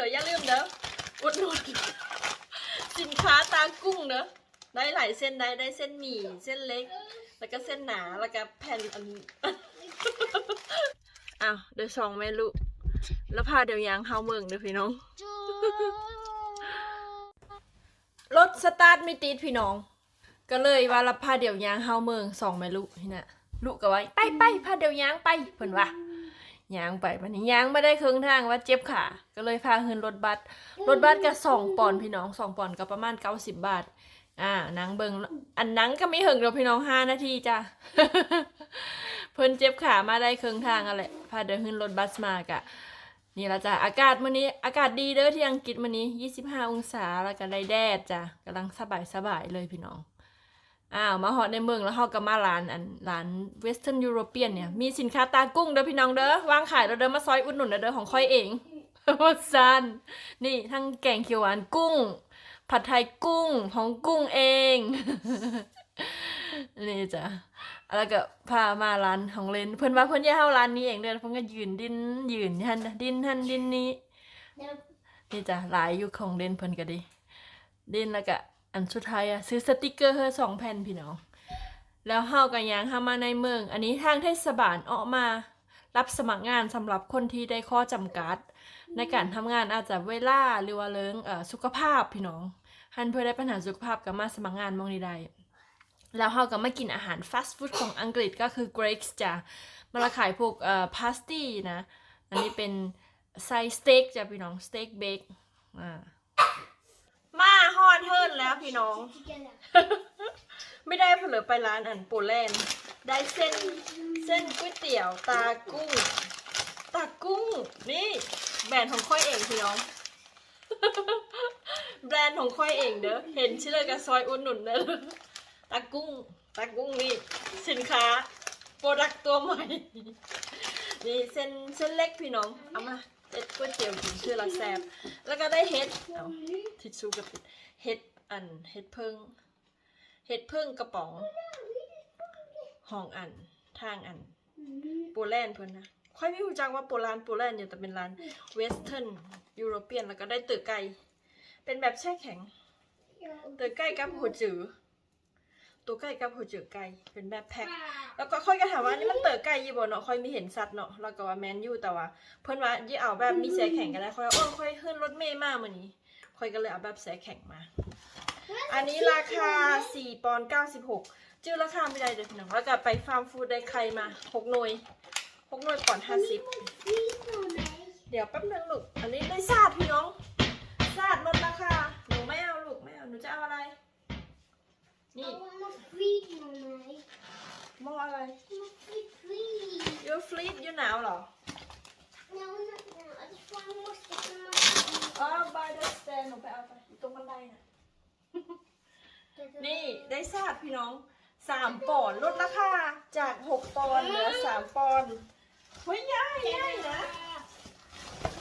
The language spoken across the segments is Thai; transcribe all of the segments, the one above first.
ลยอย่าลืมเด้ออุดหนุนสินค้าตากุ้งเด้อได้หลายเส้นได้ได้เส้นหมี่เส้นเล็ก แล้วก็เส้นหนาแล้วก็แผ่นอันอ้าวเดี๋ยวสองแม่ลูกแล้วพาเดี๋ยวยางเฮาเมืองเด้อพี่น้องรถสตาร์ทไม่ติดพี่น้อง ก็เลยว่ารับพาเดี๋ยวยางเฮาเมืองสองแม่ลูกที่น่ะลูกก็ว่าไปไปพาเดี๋ยวยางไปเพิ่นว่า ยางไปวันนี้ยางไม่ได้ครึ่งทางว่าเจ็บขาก็เลยพาขึ้นรถบัสรถบัสก็สองปอนด์พี่น้องสองปอนด์ก็ประมาณเก้าสิบบาท อ่านังเบิงอันนังก็ไม่หึงเราพี่น้องห้านาทีจ้ะเพิ่นเจ็บขามาได้ครึ่งทางอะแหละพาเดินขึ้นรถบัสมากะนี่ละจ้ะอากาศมื้อนี้อากาศดีเด้อที่อังกฤษมื้อนี้ 25 องศาแล้วก็ได้แดดจ้ะกำลังสบายสบายเลยพี่น้อง อ้าวมาฮอดในเมืองแล้วเฮาก็มาร้านอันร้าน Western European เนี่ย มีสินค้าตากุ้งเด้อพี่น้องเด้อวางขายแล้วเด้อมาซอยอุดหนุนเด้อของค่อยเองว่าซันนี่ทั้งแกงเขียวหวานกุ้ง ผัดไทยกุ้งของกุ้งเองนี่จ้ะแล้วก็พามาร้านของเล่นเพิ่นว่าเพิ่นอยากเฮาร้านนี้เองเด้อเพิ่นก็ยืนดินยืนหันดินหันดินนี้นี่จ้ะหลายอยู่ของเล่นเพิ่นก็ดี ดินแล้วก็ อันสุดท้ายอะซื้อสติกเกอร์เฮอสองแผ่นพี่น้อง แล้วเฮาก็ยังเฮามาในเมือง อันนี้ทางเทศบาลออกมา รับสมัครงานสำหรับคนที่ได้ข้อจำกัด ในการทำงานอาจจะเวลาหรือว่าเรื่องสุขภาพพี่น้องหันเพื่อได้ปัญหาสุขภาพก็มาสมัครงานมองนี้ได้แล้วเราก็มากินอาหารฟาสต์ฟู้ดของอังกฤษก็คือ Greg's จ้ะมาละขายพวกเอ่อพาสตี้นะ อันนี้เป็นไส้สเต็กจ้ะพี่น้องสเต็กเบกอ่า เฮิร์นแล้วพี่น้อง ไม่ได้เผลอไปร้านอันโปแลนด์ ได้เส้นเส้นก๋วยเตี๋ยวตากุ้ง ตากุ้ง นี่ แบรนด์ของค่อยเองพี่น้อง แบรนด์ของค่อยเองเด้อ เห็นชื่อเลยกับซอยอุ่นหนุนเด้อตากุ้ง ตากุ้งนี่ สินค้า โปรดักตัวใหม่ นี่เส้นเส้นเล็กพี่น้อง เอามา เฮ็ดก๋วยเตี๋ยวกินชื่อละแซบแล้วก็ได้เฮ็ดเอาทิชชู่กับเฮ็ดอันเฮ็ดเพิ่งเฮ็ดเพิ่งกระป๋องห้องอันทางอันโปแลนด์เพิ่นนะค่อยไม่รู้จักว่าโปแลนด์โปแลนด์เนี่ยแต่เป็นร้านเวสเทิร์นยุโรเปียนแล้วก็ได้ตือไก่เป็นแบบแช่แข็งตือไก่กับหัวจือ ตัวไก่กับหัวจือไก่เป็นแบบแพ็คแล้วก็ค่อยก็ถามว่านี่มันเตือไก่ยี่บ่เนาะค่อยมีเห็นสัตว์เนาะแล้วก็ว่าแมนยูแต่ว่า เพิ่นว่ายี่เอาแบบมีแช่แข็งก็ได้ค่อยว่าเออค่อยขึ้นรถเมย์มามื้อนี้ค่อยก็เลยเอาแบบแช่แข็งมา อันนี้ราคา4ปอนด์96จื้อราคาไม่ได้เดี๋ยวพี่น้องแล้วก็ไปฟาร์มฟู้ดได้ไข่มา6หน่วย6หน่วยปอนด์50เดี๋ยวแป๊บนึงลูกอันนี้ได้ซาดพี่น้อง ยูฟลีดยูหนาวเหรออ๋อ by the stand หนูไปเอาไปอยู่ตรงบันไดน่ะ นี่ได้ทราบพี่น้องสามปอนด์ลดราคาจากหกปอนด์เหลือสามปอนด์เฮ้ยย่ายย่ายนะ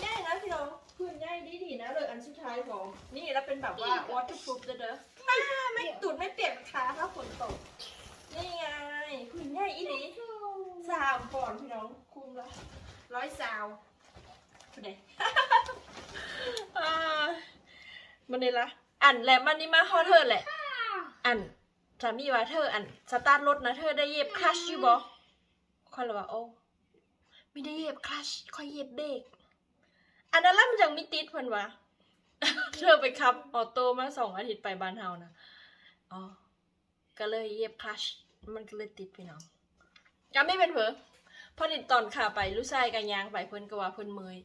ย่ายนะพี่น้องพื้นย่ายดีดีๆนะเลยอันสุดท้ายของ นี่แล้วเป็นแบบว่า waterproof เด้อเด้อมาไม่ตุดไม่เปียกขาถ้าฝนตก นี่ไงพื้นย่ายอีหลีสามปอนด์พี่น้องคุ้มละร้อยสาวเด็อ่ามันนี่ละอันแหละมันนี่มาฮอดเธอแหละ อันสามีว่าเธออันสตาร์ทรถนะเธอได้เหยียบคลัชอยู่บ่ค่อยเลยว่าโอ้ไม่ได้เหยียบคลัชค่อยเหยียบเบรกอันนั้นล่ะมันจังมีติดเพิ่นว่าเธอไปขับออโต้มาสองอาทิตย์ไปบ้านเฮานะอ๋อก็เลยเหยียบคลัชมันก็เลยติดพี่น้อง ก็ไม่เป็นเผอพอดิตอนขาไปลูกชายกันยางไปเพิ่นก็ว่าเพิ่นเมอย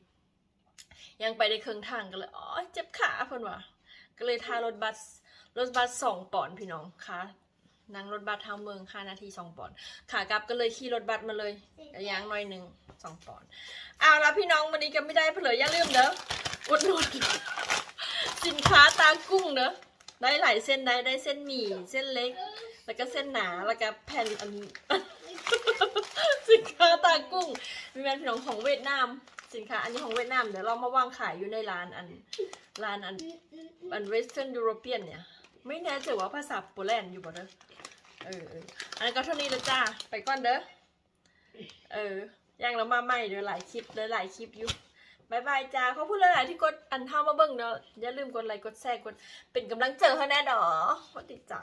ยังไปได้ครึ่องทางก็เลยอ๋อเจ็บขาเพิ่นว่าก็เลยทารถบัสรถบัสสองปอนพี่น้องค่ะนั่งรถบัสทาเมืองค่านาทีสองปอนขากลับก็เลยขี่รถบัสมาเลยกระยางหน่อยหนึ่งสองปอนเอาละพี่น้องวันนี้ก็ไม่ได้เผลออย่าลืมเด้ออุดหนุนสินค้าตากุ้งเด้อได้หลายเส้นได้ได้เส้นหมี่เส้นเล็ก แล้วก็เส้นหนาแล้วก็แผ่นอันนค้าตากุ้ง มีแบรนด์พี่น้องของเวียดนาม สินค้าอันนี้ของเวียดนาม เดี๋ยวเรามาวางขายอยู่ในร้านอัน ร้านอันอันเวสเทิร์นยุโรเปียนเนี่ย ไม่แน่ใจว่าภาษาโปแลนด์อยู่บ่เด้อเออเอออันนั้ก็เท่านี้แล้วจ้า ไปก่อนเด้อ เออยังเรามาใหม่เดี๋ยวหลายคลิปเดี๋ยวหลายคลิปอยู่บายบายจ้าเขาพูดหลายๆที่กดอันเท่ามาเบิ่งเนาะอย่าลืมกดไลค์กดแชร์กดเป็นกำลังเจอให้แน่ดอสวัสดีจ้า